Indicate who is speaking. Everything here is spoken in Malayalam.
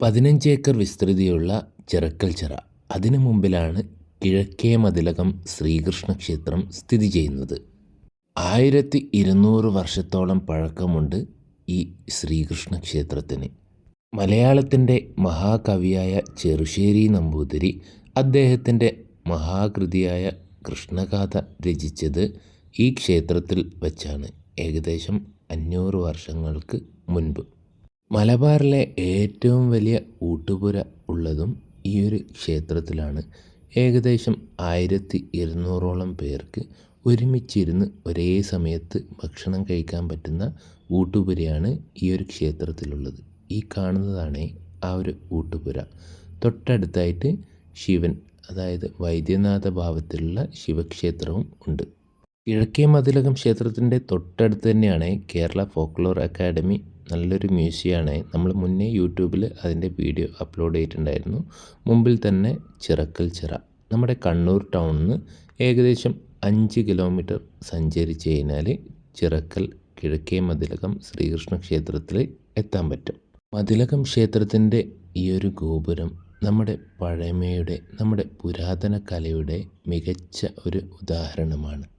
Speaker 1: പതിനഞ്ച് ഏക്കർ വിസ്തൃതിയുള്ള ചിറക്കൽ ചിറ. അതിനു മുമ്പിലാണ് കിഴക്കേ മതിലകം ശ്രീകൃഷ്ണ ക്ഷേത്രം സ്ഥിതി ചെയ്യുന്നത്. ആയിരത്തി ഇരുന്നൂറ് വർഷത്തോളം പഴക്കമുണ്ട് ഈ ശ്രീകൃഷ്ണ ക്ഷേത്രത്തിന്. മലയാളത്തിന്റെ മഹാകവിയായ ചെറുശ്ശേരി നമ്പൂതിരി അദ്ദേഹത്തിന്റെ മഹാകൃതിയായ കൃഷ്ണഗാഥ രചിച്ചത് ഈ ക്ഷേത്രത്തിൽ വച്ചാണ്. ഏകദേശം അഞ്ഞൂറ് വർഷങ്ങൾക്ക് മുൻപ്. മലബാറിലെ ഏറ്റവും വലിയ ഊട്ടുപുര ഉള്ളതും ഈ ഒരു ക്ഷേത്രത്തിലാണ്. ഏകദേശം ആയിരത്തി ഇരുന്നൂറോളം പേർക്ക് ഒരുമിച്ചിരുന്ന് ഒരേ സമയത്ത് ഭക്ഷണം കഴിക്കാൻ പറ്റുന്ന ഊട്ടുപുരയാണ് ഈ ഒരു ക്ഷേത്രത്തിലുള്ളത്. ഈ കാണുന്നതാണ് ആ ഒരു ഊട്ടുപുര. തൊട്ടടുത്തായിട്ട് ശിവൻ അതായത് വൈദ്യനാഥ ഭാവത്തിലുള്ള ശിവക്ഷേത്രവും ഉണ്ട്. കിഴക്കേ മതിലകം ക്ഷേത്രത്തിന്റെ തൊട്ടടുത്ത് തന്നെയാണ് കേരള ഫോക്ലോർ അക്കാഡമി നല്ലൊരു മ്യൂസിയമാണ് നമ്മൾ മുന്നേ യൂട്യൂബിൽ അതിന്റെ വീഡിയോ അപ്ലോഡ് ചെയ്തിട്ടുണ്ടായിരുന്നു. മുമ്പിൽ തന്നെ ചിറക്കൽ ചിറ. നമ്മുടെ കണ്ണൂർ ടൗണിൽ നിന്ന് ഏകദേശം അഞ്ച് കിലോമീറ്റർ സഞ്ചരിച്ച് കഴിഞ്ഞാൽ ചിറക്കൽ കിഴക്കേ മതിലകം ശ്രീകൃഷ്ണ ക്ഷേത്രത്തിൽ എത്താൻ പറ്റും. മതിലകം ക്ഷേത്രത്തിന്റെ ഈ ഒരു ഗോപുരം നമ്മുടെ പഴമയുടെ നമ്മുടെ പുരാതന കലയുടെ മികച്ച ഒരു ഉദാഹരണമാണ്.